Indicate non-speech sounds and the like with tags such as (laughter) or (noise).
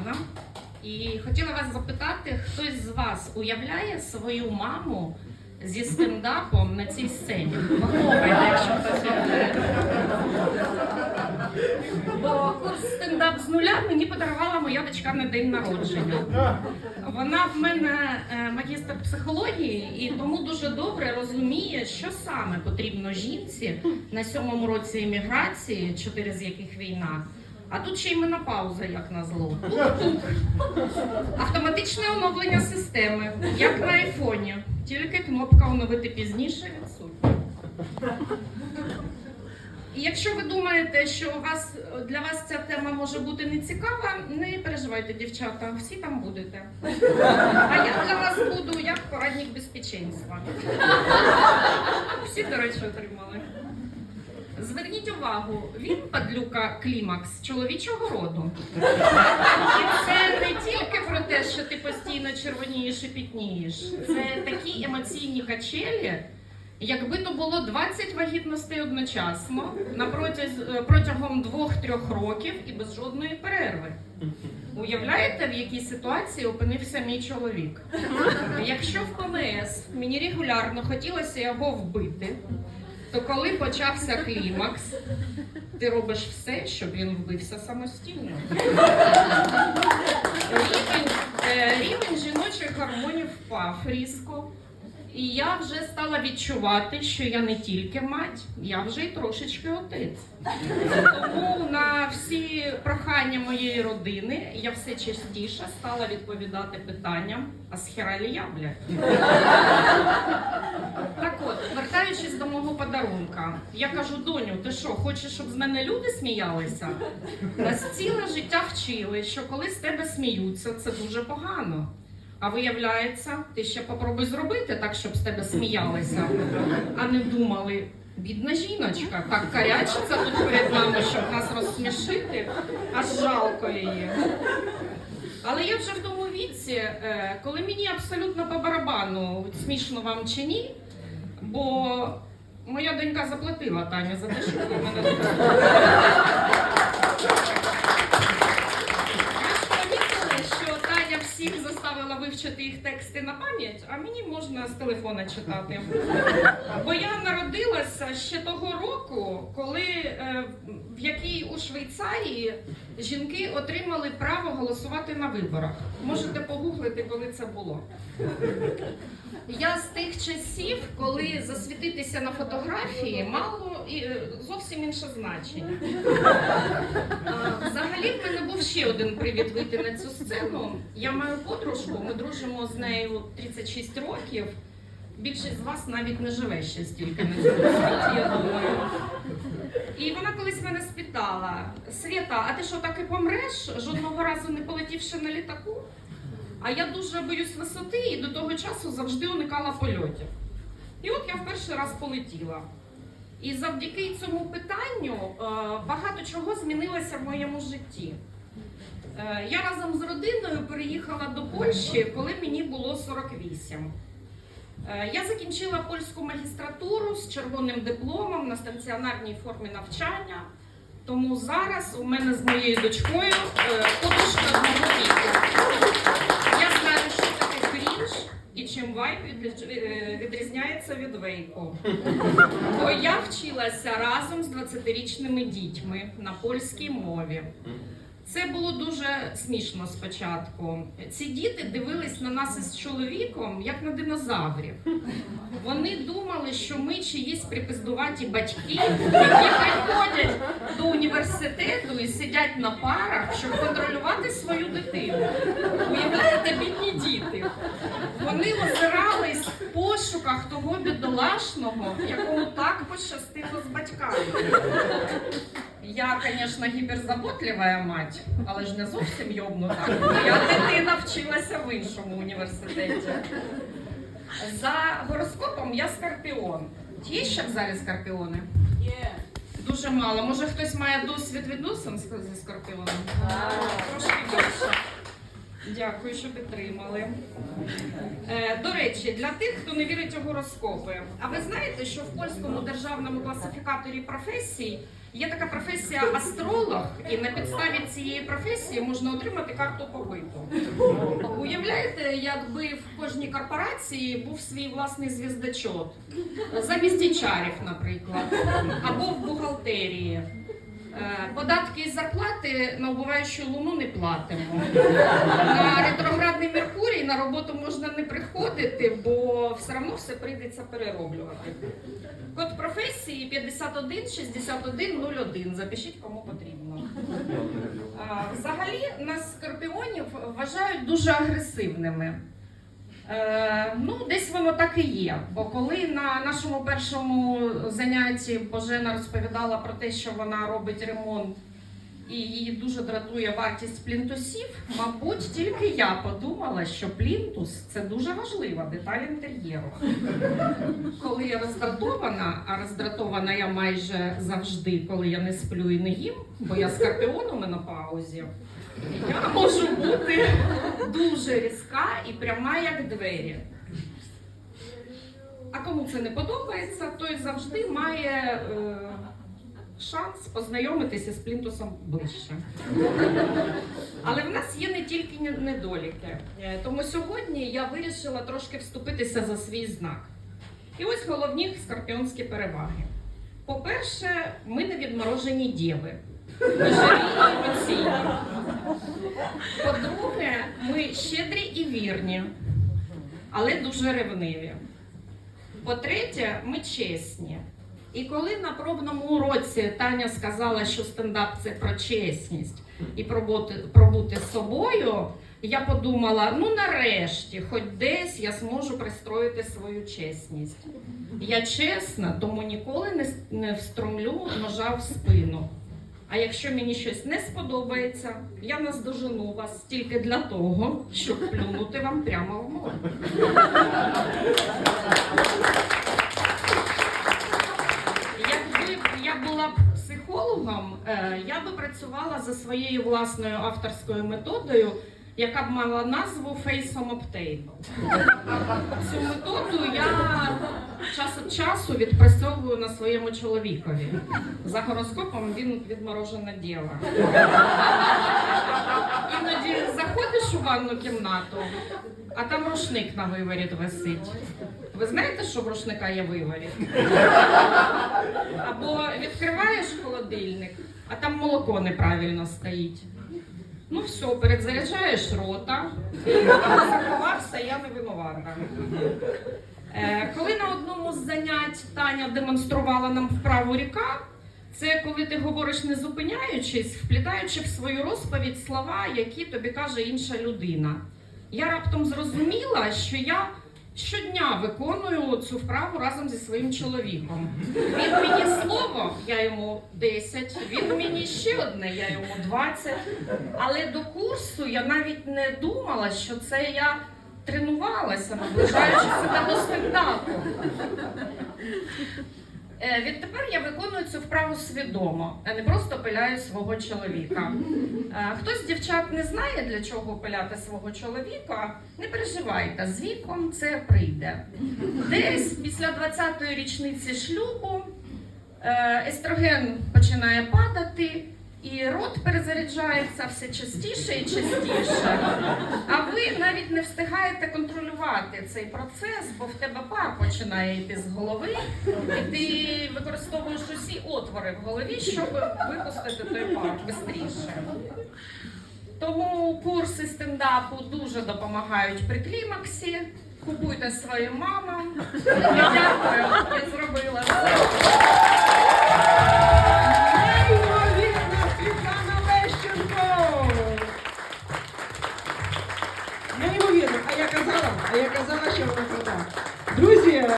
Світлана. І хотіла вас запитати, хтось з вас уявляє свою маму зі стендапом на цій сцені? Похлопайте, якщо хтось. Бо курс стендап з нуля мені подарувала моя дочка на день народження. Вона в мене е, магістр психології і тому дуже добре розуміє, що саме потрібно жінці на сьомому році еміграції, чотири з яких війна. А тут ще й менопауза, як назло. Тук-тук. Автоматичне оновлення системи, як на айфоні. Тільки кнопка оновити пізніше відсутня. Якщо ви думаєте, що у вас для вас ця тема може бути не цікава, не переживайте, дівчата, всі там будете. А я для вас буду як порадник безпеченства. Всі, до речі, отримали. Зверніть увагу, він падлюка клімакс чоловічого роду. І це не тільки про те, що ти постійно червонієш і пітнієш. Це такі емоційні качелі. Якби то було 20 вагітностей одночасно протязь- протягом двох-трьох років і без жодної перерви. Уявляєте, в якій ситуації опинився мій чоловік? Якщо в ПМС мені регулярно хотілося його вбити, то коли почався клімакс, ти робиш все, щоб він вбився самостійно. Рівень, е, рівень жіночих гормонів впав різко. І я вже стала відчувати, що я не тільки мать, я вже й трошечки отець. Тому на всі прохання моєї родини я все частіше стала відповідати питанням, а з хера лі я? Так от, вертаючись до мого подарунка, я кажу, доню, ти що, хочеш, щоб з мене люди сміялися? Нас ціле життя вчили, що коли з тебе сміються, це дуже погано. А виявляється, ти ще попробуй зробити так, щоб з тебе сміялися, а не думали. Бідна жіночка, так карячиться тут перед нами, щоб нас розсмішити, аж жалко її. Але я вже в тому віці, е, коли мені абсолютно по барабану, смішно вам чи ні, бо моя донька заплатила Таня за те, що ви мене. (laughs) Помітили, що Таня всіх заставила вивчити їх тексти на пам'ять, а мені можна з телефона читати. Бо я народилася ще того року, коли е, в якій у Швейцарії жінки отримали право голосувати на виборах. Можете погуглити, коли це було. Я з тих часів, коли засвітитися на фотографії, мало і е, зовсім інше значення. Взагалі в мене був ще один привід вийти на цю сцену. Я маю подружку, ми дружимо з нею 36 років. Більшість з вас навіть не живе ще стільки на цьому світі, я думаю. І вона колись мене спитала: Свята, а ти що так і помреш, жодного разу не полетівши на літаку? А я дуже боюсь висоти і до того часу завжди уникала польотів. І от я в перший раз полетіла. І завдяки цьому питанню е, багато чого змінилося в моєму житті. Е, Я разом з родиною переїхала до Польщі, коли мені було 48. Е, Я закінчила польську магістратуру з червоним дипломом на стаціонарній формі навчання. Тому зараз у мене з моєю дочкою відрізняється від вейпу. Бо я вчилася разом з 20-річними дітьми на польській мові. Це було дуже смішно спочатку. Ці діти дивились на нас із чоловіком як на динозаврів. Вони думали, що ми чиїсь припиздуваті батьки, які приходять до університету і сидять на парах, щоб контролювати свою дитину. Уявляєте, бідні діти. Вони озирались в пошуках того бідолашного, якому так пощастило з батьками. Я, звісно, гіперзаботлива мать, але ж не зовсім йобнута. Я дитина вчилася в іншому університеті. За гороскопом я скорпіон. Є ще в залі скорпіони? Є. Дуже мало. Може хтось має досвід відносин зі скорпіоном? Трошки більше. Дякую, що підтримали. Е, до речі, для тих, хто не вірить у гороскопи, а ви знаєте, що в польському державному класифікаторі професій є така професія астролог, і на підставі цієї професії можна отримати карту побиту. Уявляєте, якби в кожній корпорації був свій власний звіздочот, замість HR, наприклад, або в бухгалтерії. Е, Податки і зарплати на убуваючу луну не платимо. На ретроградний Меркурій на роботу можна не приходити, бо все одно все прийдеться перероблювати. Код професії 51 61 01. Запишіть кому потрібно. Взагалі нас скорпіонів вважають дуже агресивними. Е, ну, десь воно так і є. Бо коли на нашому першому занятті Божена розповідала про те, що вона робить ремонт і її дуже дратує вартість плінтусів, мабуть, тільки я подумала, що плінтус це дуже важлива деталь інтер'єру. Коли я роздратована, а роздратована я майже завжди, коли я не сплю і не їм, бо я скорпіон у менопаузі, я можу бути дуже різка і пряма, як двері. А кому це не подобається, той завжди має е, шанс познайомитися з плінтусом ближче. Але в нас є не тільки недоліки. Е, Тому сьогодні я вирішила трошки вступитися за свій знак. І ось головні скорпіонські переваги. По-перше, ми не відморожені діви. Ми живі і емоційні. По-друге, ми щедрі і вірні, але дуже ревниві. По-третє, ми чесні. І коли на пробному уроці Таня сказала, що стендап це про чесність і про бути, про бути собою, я подумала: ну нарешті, хоч десь я зможу пристроїти свою чесність. Я чесна, тому ніколи не встромлю ножа в спину. А якщо мені щось не сподобається, я наздожену вас тільки для того, щоб плюнути вам прямо в морду. Якби я була психологом, е, я би працювала за своєю власною авторською методою, яка б мала назву Face Obtain. Цю методу я час від часу відпрацьовую на своєму чоловікові. За гороскопом він відморожена діва. Іноді заходиш у ванну кімнату, а там рушник на виворіт висить. Ви знаєте, що в рушника є виворіт? Або відкриваєш холодильник, а там молоко неправильно стоїть. Ну все, перезаряджаєш рота, заховався, я не винувата. Е, коли на одному з занять Таня демонструвала нам вправу ріка, це коли ти говориш не зупиняючись, вплітаючи в свою розповідь слова, які тобі каже інша людина. Я раптом зрозуміла, що я щодня виконую цю вправу разом зі своїм чоловіком. Він мені слово, я йому 10, він мені ще одне, я йому 20. Але до курсу я навіть не думала, що це я тренувалася, наближаючи себе до стендапу. Е, Відтепер я виконую цю вправу свідомо, а не просто пиляю свого чоловіка. Е, Хтось з дівчат не знає, для чого пиляти свого чоловіка. Не переживайте, з віком це прийде. Десь після 20-ї річниці шлюбу е, естроген починає падати, і рот перезаряджається все частіше і частіше. А ви навіть не встигаєте контролювати цей процес, бо в тебе пар починає йти з голови, і ти використовуєш усі отвори в голові, щоб випустити той пар швидше. Тому курси стендапу дуже допомагають при клімаксі. Купуйте своїм мамам. Дякую, я зробила.